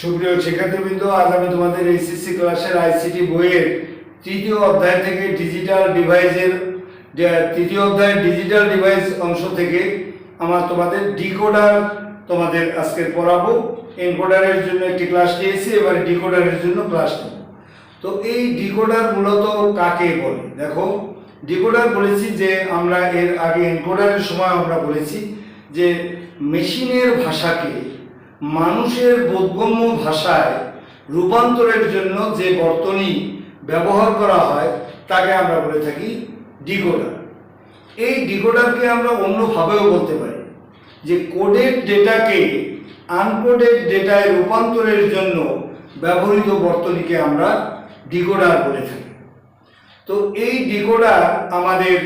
সুপ্রিয় শিক্ষার্থীবৃন্দ, আজ আমি তোমাদের এইচএসসি ক্লাসের আইসিটি বইয়ের তৃতীয় অধ্যায় থেকে ডিজিটাল ডিভাইসের তৃতীয় অধ্যায় ডিজিটাল ডিভাইস অংশ থেকে আমার তোমাদের ডিকোডার তোমাদের আজকে পড়াবো। এনকোডারের জন্য একটি ক্লাস নিয়েছি, এবারে ডিকোডারের জন্য ক্লাস নেব। তো এই ডিকোডার মূলত কাকে বলে? দেখো ডিকোডার বলেছি যে আমরা এর আগে এনকোডারের সময় আমরা বলেছি যে মেশিনের ভাষাকে মানুষের বোধগম্য ভাষায় রূপান্তরের জন্য যে বর্তনী ব্যবহার করা হয়, তাকে আমরা বলে থাকি ডিকোডার। এই ডিকোডারকে আমরা অন্যভাবেও বলতে পারি যে কোডেড ডেটাকে আনকোডেড ডেটায় রূপান্তরের জন্য ব্যবহৃত বর্তনীকে আমরা ডিকোডার বলে থাকি। তো এই ডিকোডার আমাদের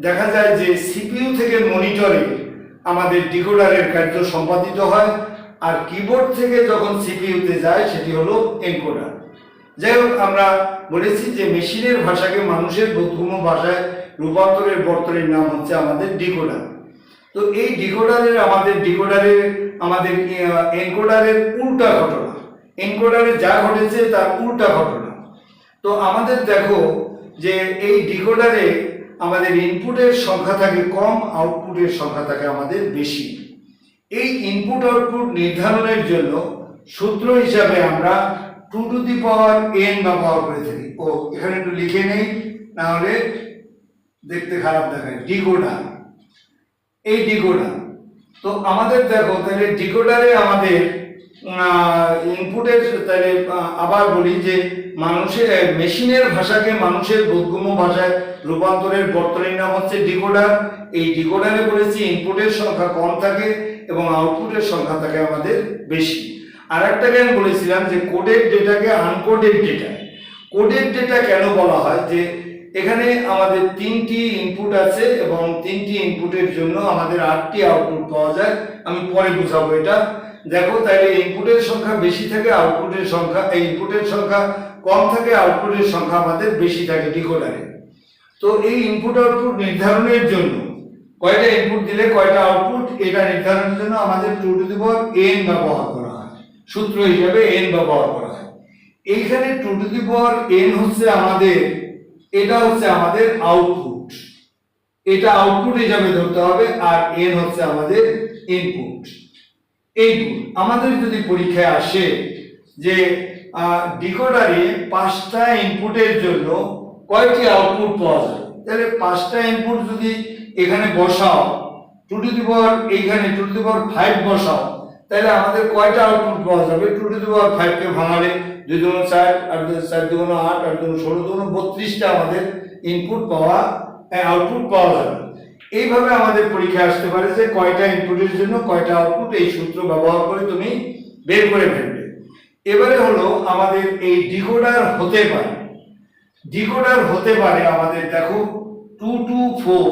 দেখা যায় যে সিপিইউ থেকে মনিটরে আমাদের ডিকোডারের কার্য সম্পাদিত হয়। আর কিবোর্ড থেকে যখন সিপিইউতে যায়, সেটি হলো এনকোডার যাই হোক, আমরা বলেছি যে মেশিনের ভাষাকে মানুষের বোধগম্য ভাষায় রূপান্তরের বর্তনের নাম হচ্ছে আমাদের ডিকোডার তো এই ডিকোডারের আমাদের ডিকোডারের আমাদের এনকোডারের উল্টা ঘটনা। এনকোডারে যা ঘটেছে, তার উল্টা ঘটনা। তো আমাদের দেখো যে এই ডিকোডারে আমাদের ইনপুটের সংখ্যা থাকে কম আউটপুটের সংখ্যা থাকে আমাদের বেশি। এই ইনপুট আউটপুট নির্ধারণের জন্য সূত্র হিসাবে আমরা two to the power N ব্যবহার করে থাকি। ও, এখানে একটু লিখে নেই নাহলে দেখতে খারাপ দেখায়। ডিকোডার। এই ডিকোডার। তো আমাদের দেখো, তাহলে ডিকোডারে আমাদের ইনপুটের তাহলে আবার বলি যে মানুষের মেশিনের ভাষাকে মানুষের বোধগম্য ভাষায় রূপান্তরের বর্তনীর নাম হচ্ছে ডিকোডার। এই ডিকোডারে বলেছি ইনপুটের সংখ্যা কম থাকে এবং আউটপুটের সংখ্যা থাকে আমাদের বেশি। আর একটাকে আমি বলেছিলাম যে কোডেড ডেটাকে আনকোডেড ডেটা কোডেড ডেটা কেন বলা হয়? যে এখানে আমাদের তিনটি ইনপুট আছে এবং তিনটি ইনপুটের জন্য আমাদের আটটি আউটপুট পাওয়া যায়। আমি পরে বুঝাবো এটা। দেখো তাহলে ইনপুটের সংখ্যা বেশি থাকে আউটপুটের সংখ্যা, এই ইনপুটের সংখ্যা কম থাকে আউটপুটের সংখ্যা আমাদের বেশি থাকে ডিকোডারে তো এই ইনপুট আউটপুট নির্ধারণের জন্য কয়টা ইনপুট দিলে কয়টা আউটপুট এটা নির্ধারণের জন্য আমাদের two to the power N ব্যবহার করা হয়। সূত্র হিসাবে এন ব্যবহার করা হয়। এইখানে two to the power N হচ্ছে আমাদের, এটা হচ্ছে আমাদের আউটপুট এটা আউটপুট হিসাবে ধরতে হবে, আর এন হচ্ছে আমাদের ইনপুট এইটুকু আমাদের যদি পরীক্ষায় আসে যে ডিকোডারে পাঁচটা ইনপুটের জন্য কয়টি আউটপুট পাওয়া যায়? তাহলে পাঁচটা ইনপুট যদি এখানে বসাও। টু টু দি পাওয়ার এইখানে two to the power five বসাও। তাহলে আমাদের কয়টা আউটপুট পাওয়া যাবে? টু টু দি পাওয়ার ফাইভকে ভাঙালে দুই দুগুণ চার দুই চার দুগুণ আট, আর দুগুণ ষোলো, দুগুণ বত্রিশটা আমাদের ইনপুট পাওয়া আউটপুট পাওয়া যাবে। এইভাবে আমাদের পরীক্ষায় আসতে পারে যে কয়টা ইনপুটের জন্য কয়টা আউটপুট এই সূত্র ব্যবহার করে তুমি বের করে ফেলবে। এবারে হলো আমাদের এই ডিকোডার হতে পারে। ডিকোডার হতে পারে আমাদের, দেখো টু টু ফোর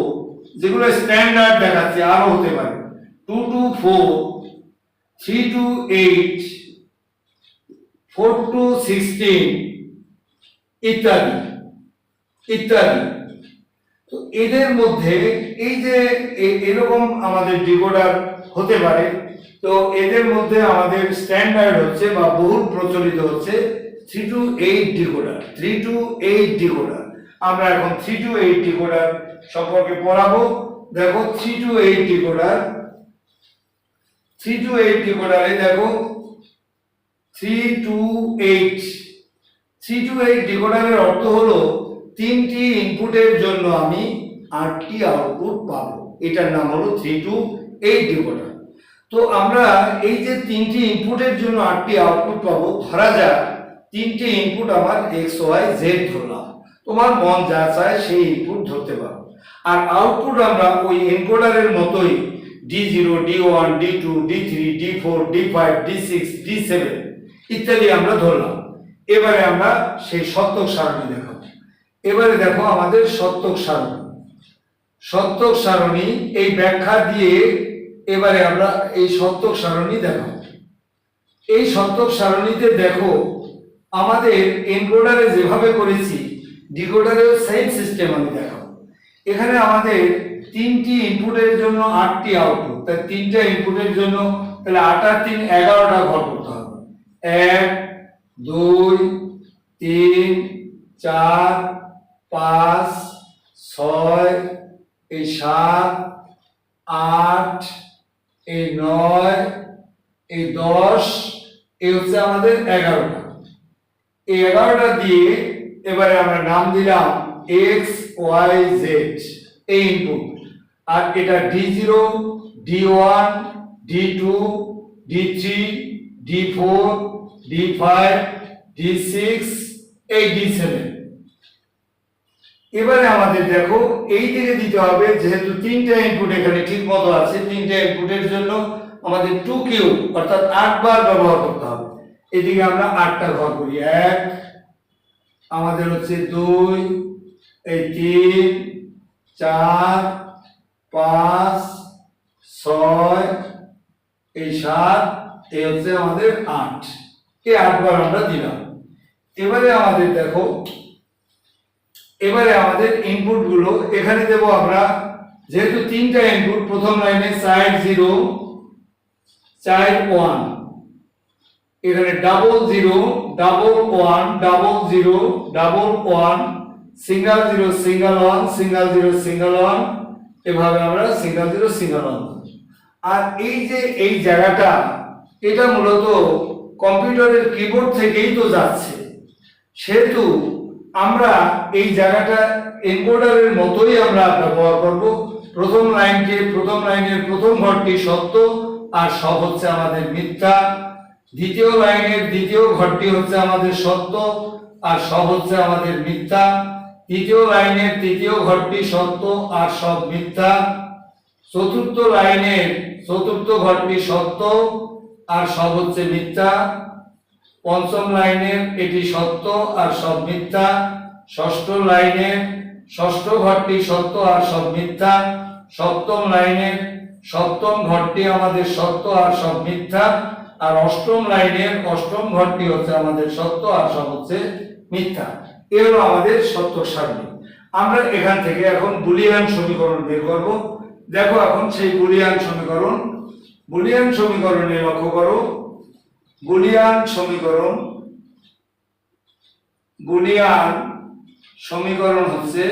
যেগুলো স্ট্যান্ডার্ড দেখাচ্ছে, আরও হতে পারে। Two to four three to eight four to sixteen ইত্যাদি ইত্যাদি। তো এদের মধ্যে এই যে এরকম আমাদের ডিকোডার হতে পারে, তো এদের মধ্যে আমাদের স্ট্যান্ডার্ড হচ্ছে বা বহুল প্রচলিত হচ্ছে three to eight decoder three to eight decoder আমরা এখন থ্রি টু এইট ডিকোডার সম্পর্কে পড়াবো। দেখো three to eight decoder three to eight ডিকোডারে দেখো three to eight three to eight ডিকোডারের অর্থ হলো তিনটি ইনপুটের জন্য আমি আটটি আউটপুট পাবো। এটার নাম হলো থ্রি টু এইট ডিকোডার তো আমরা এই যে তিনটি ইনপুটের জন্য আটটি আউটপুট পাবো, ধরা যাক, তিনটি ইনপুট আমার এক্স ওয়াই জেড ধরলাম। তোমার মন যা চায় সেই ইনপুট ধরতে পারো। আর আউটপুট আমরা ওই এনকোডারের মতোই D zero D one D two D three D four D five D six D seven ইত্যাদি আমরা ধরলাম। এবারে আমরা সেই সত্যক সারণী দেখাবো। এবারে দেখো আমাদের সত্যক সারণী। সত্যক সারণী এই ব্যাখ্যা দিয়ে এবারে আমরা এই সত্যক সারণী দেখাবো। এই সত্যক সারণীতে দেখো আমাদের এনকোডারে যেভাবে করেছি ডিকোডারেও সেম সিস্টেম আমি দেখাবো। এখানে আমাদের তিনটি ইনপুটের জন্য আটটি আউটপুট তাই তিনটা ইনপুটের জন্য তাহলে আট আর তিন এগারোটা ঘর করতে হবে। এক, দুই, তিন, চার, পাঁচ, ছয়, এই সাত, আট, এই নয়, এই দশ, এই হচ্ছে আমাদের এগারোটা। এই এগারোটা দিয়ে এবারে আমরা নাম দিলাম এক্স ওয়াই জেড এই আর এটা D zero D one D two D three D four D five D six এই ডি সেভেন এবারে আমাদের দেখো, এই দিকে দিতে হবে, যেহেতু তিনটা ইনপুট এখানে ঠিক মতো আছে, তিনটা ইনপুটের জন্য আমাদের টু কিউ অর্থাৎ আট বার ব্যবহার করতে হবে। এদিকে আমরা আটটা ঘর করি, এক, আমাদের হচ্ছে দুই এই তিন, চার, পাঁচ, ছয়, এই সাত, এই হচ্ছে আমাদের আট। এই আটবার আমরা দিলাম। এবারে আমাদের দেখো, এবারে আমাদের ইনপুটগুলো এখানে দেব আমরা। যেহেতু তিনটা ইনপুট প্রথম লাইনে সাইড জিরো চাইল্ড ওয়ান এখানে double zero double one double zero double one single zero single one single zero single one এভাবে আমরা সিঙ্গেল জিরো সিঙ্গেল ওয়ান আর এই যে এই জায়গাটা, এটা মূলত কম্পিউটারের কিবোর্ড থেকেই তো যাচ্ছে। সেহেতু আমরা এই জায়গাটা এনকোডারের মতোই আমরা ব্যবহার করব। প্রথম লাইনকে প্রথম লাইনের প্রথম ঘরটি সত্য, আর সব হচ্ছে আমাদের মিথ্যা। দ্বিতীয় লাইনের দ্বিতীয় ঘরটি হচ্ছে আমাদের সত্য, আর সব হচ্ছে আমাদের মিথ্যা। তৃতীয় লাইনের তৃতীয় ঘরটি সত্য আর সব মিথ্যা। চতুর্থ লাইনের চতুর্থ ঘরটি সত্য আর সব হচ্ছে মিথ্যা। পঞ্চম লাইনের এটি সত্য আর সব মিথ্যা। ষষ্ঠ লাইনের ষষ্ঠ ঘরটি সত্য আর সব মিথ্যা। সপ্তম লাইনের সপ্তম ঘরটি আমাদের সত্য আর সব মিথ্যা। আর অষ্টম লাইনের অষ্টম ঘরটি হচ্ছে আমাদের সত্য আর সব হচ্ছে মিথ্যা। এ হলো আমাদের সত্য সারণী। আমরা এখান থেকে এখন বুলিয়ান সমীকরণ বের করব। দেখো এখন সেই বুলিয়ান সমীকরণ। বুলিয়ান সমীকরণে লক্ষ্য করো। বুলিয়ান সমীকরণ বুলিয়ান সমীকরণ হচ্ছে,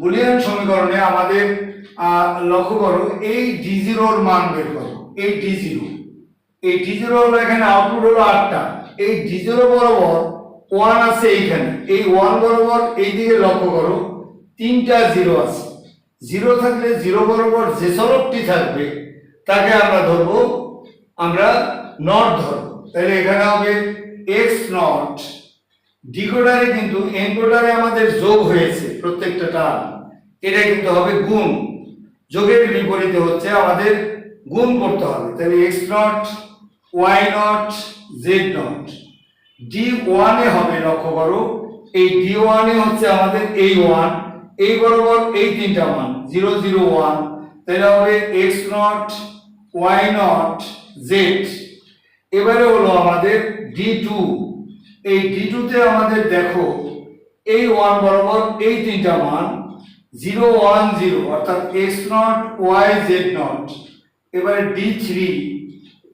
বুলিয়ান সমীকরণে আমাদের লক্ষ্য করো, এই ডি জিরোর মান বের করো। এই ডি জিরো এই ডি জিরো হলো এখানে আউটপুট হলো আটটা। এই ডি জিরো বরাবর ওয়ান আছে এইখানে। এই ওয়ান বরাবর এই দিকে লক্ষ্য করো, তিনটা জিরো আছে। জিরো থাকলে জিরো বরাবর যে চলকটি থাকবে, তাকে আমরা ধরবো, আমরা নট ধরবো। তাহলে এখানে হবে এক্স নট ডিকোডারে কিন্তু এনকোডারে আমাদের যোগ হয়েছে প্রত্যেকটা টার্ম। এটা কিন্তু হবে গুণ। যোগের বিপরীতে হচ্ছে আমাদের গুণ করতে হবে। তাহলে X not Y not Z not D ওয়ানে হবে, লক্ষ্য করো। এই ডি ওয়ানে হচ্ছে আমাদের এই ওয়ান এই বরাবর এই তিনটা মান জিরো জিরো ওয়ান তাহলে হবে X not Y not Z এবারে হলো আমাদের ডি টু এই ডি তে আমাদের দেখো, এই ওয়ান বরাবর এই তিনটা মান জিরো ওয়ান জিরো অর্থাৎ X not Y Z not এবারে ডি থ্রি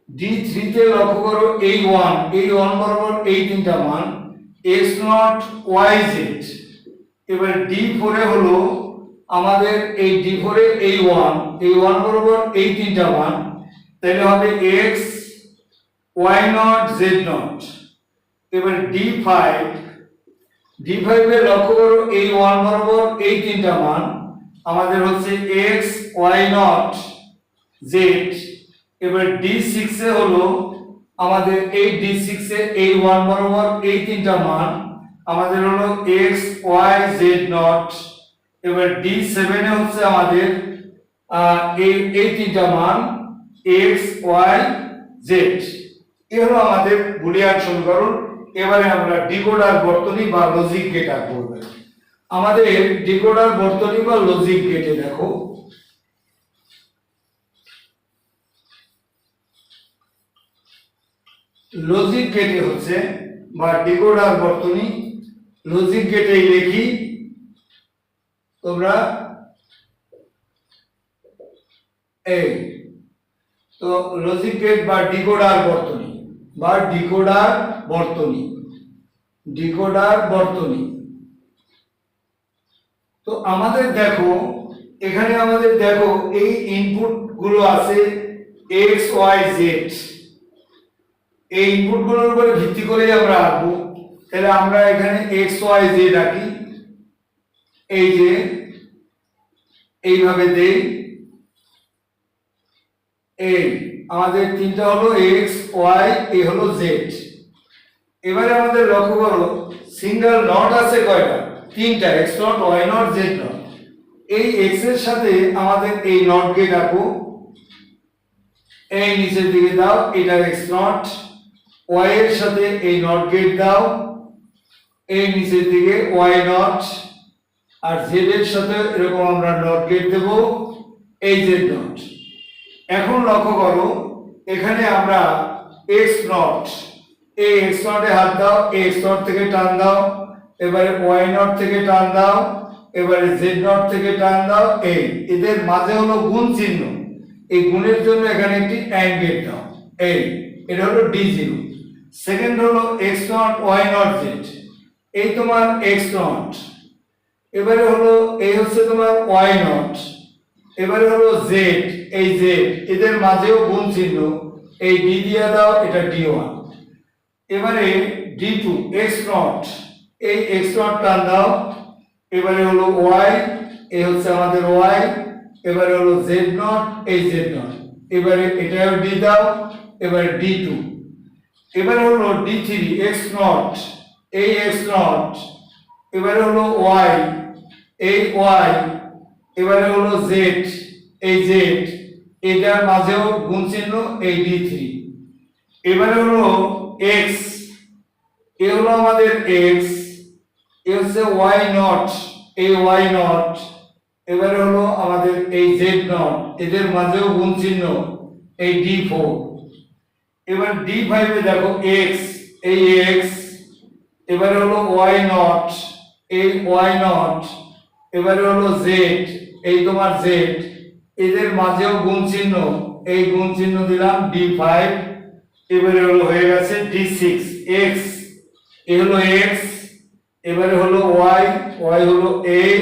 ডি থ্রিতে লক্ষ্য করো, এই ওয়ান এই ওয়ান বরাবর এই তিনটা মান এক্স নট ওয়াই জেড এবার ডি ফোরে হলো আমাদের এই ডি ফোরে এই ওয়ান এই ওয়ান বরাবর এই তিনটা মান, তাহলে হবে X Y not Z not এবার ডি ফাইভ ডি ফাইভে লক্ষ্য করো, এই ওয়ান বরাবর এই তিনটা মান, আমাদের হচ্ছে এক্স ওয়াই নট জেড এবার ডি সিক্সে হলো আমাদের এই ডি সিক্সে এই ওয়ান বরাবর এই তিনটা মান। আমাদের হলো এক্স ওয়াই জেড নট এবার ডি সেভেনে হচ্ছে আমাদের এই এই তিনটা মান এক্স ওয়াই জেড এ হলো আমাদের বুলিয়ান সমীকরণ। এবারে আমরা ডিকোডার বর্তনী বা লজিক গেট আঁকবো। আমাদের ডিকোডার বর্তনী বা লজিক গেটে দেখো। লজিক গেটে হচ্ছে, বা ডিকোডার বর্তনী লজিক গেটে লিখি, তোমরা এই, তো লজিক গেট বা ডিকোডার বর্তনী, বা ডিকোডার বর্তনী ডিকোডার বর্তনী। তো আমাদের দেখো, এখানে আমাদের দেখো এই ইনপুটগুলো আছে এক্স ওয়াই জেড এই ইনপুটগুলোর উপরে ভিত্তি করে আমরা আঁকবো। তাহলে আমরা এখানে এক্স ওয়াই জেড আঁকি। এই যে, এইভাবে দেই। এই, আমাদের তিনটা হলো এক্স ওয়াই এ হলো জেড এবারে আমাদের লক্ষ্য করো সিঙ্গেল নট আছে কয়টা? তিনটা X not Y not Z not. এই এক্সের সাথে আমাদের এই নটকে আঁকো এই নিচের দিকে দাও এটা এক্স নট। ওয়াই এর সাথে এই নট গেট দাও, এই নিচের দিকে ওয়াই নট আর জেড এর সাথে এরকম আমরা নট গেট দেব, এই জেড নট এখন লক্ষ্য করো, এখানে আমরা এক্স নট এই এক্স নটে হাত দাও এক্স নট থেকে টান দাও, এবারে ওয়াই নট থেকে টান দাও, এবারে জেড নট থেকে টান দাও, এই। এদের মাঝে হলো গুণ চিহ্ন। এই গুণের জন্য এখানে একটি অ্যান্ড গেট দাও, এই। এটা হলো ডি জিরো সেকেন্ড হলো X not Y not Z এই তোমার এক্স নট এবারে হলো, এই হচ্ছে তোমার ওয়াই নট এবারে হলো জেড এই জেড এদের মাঝেও গুণ চিহ্ন। এই ডি দিয়ে দাও, এটা ডি ওয়ান এবারে ডি টু এক্স নট এই এক্স নট টান দাও। এবারে হলো ওয়াই এই হচ্ছে আমাদের ওয়াই এবারে হলো জেড নট এই জেড নট এবারে এটাও ডি দাও, এবারে ডি টু এবারে হলো ডি থ্রি এক্স নট এই এক্স নট এবারে হলো ওয়াই এই ওয়াই এবারে হলো জেড এই জেড এটার মাঝেও গুণ চিহ্ন এই ডি থ্রি এবারে হলো এক্স এ হলো আমাদের এক্স এ হচ্ছে ওয়াই নট এই ওয়াই নট এবারে হলো আমাদের এই জেড নট এদের মাঝেও গুণ চিহ্ন এই ডি ফোর এবার ডি ফাইভে দেখো এক্স এই এক্স এবারে হলো ওয়াই নট এই ওয়াই নট এবারে হলো জেড এই তোমার জেড এদের মাঝেও গুণ চিহ্ন, এই গুণ চিহ্ন দিলাম ডি ফাইভ এবারে হলো হয়ে গেছে ডি সিক্স এক্স এ হলো এক্স এবারে হলো ওয়াই ওয়াই হলো এই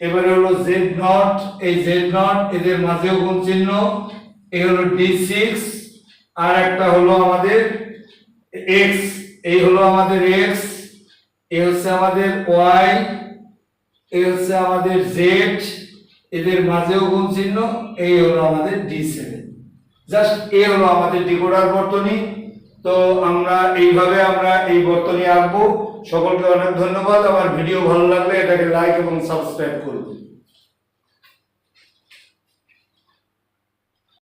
এবারে হলো জেড নট এই জেড নট এদের মাঝেও গুণ চিহ্ন, এ হলো ডি সিক্স আর একটা হলো আমাদের এক্স এই হলো আমাদের এক্স এই হচ্ছে আমাদের ওয়াই এই হচ্ছে আমাদের জেড এদের মাঝেও গুণ চিহ্ন? এই হলো আমাদের ডি জাস্ট এই হলো আমাদের ডিকোডার বর্তনী। তো আমরা এইভাবে আমরা এই বর্তনী আঁকবো। সকলকে অনেক ধন্যবাদ। আমার ভিডিও ভালো লাগলে এটাকে লাইক এবং সাবস্ক্রাইব করবেন।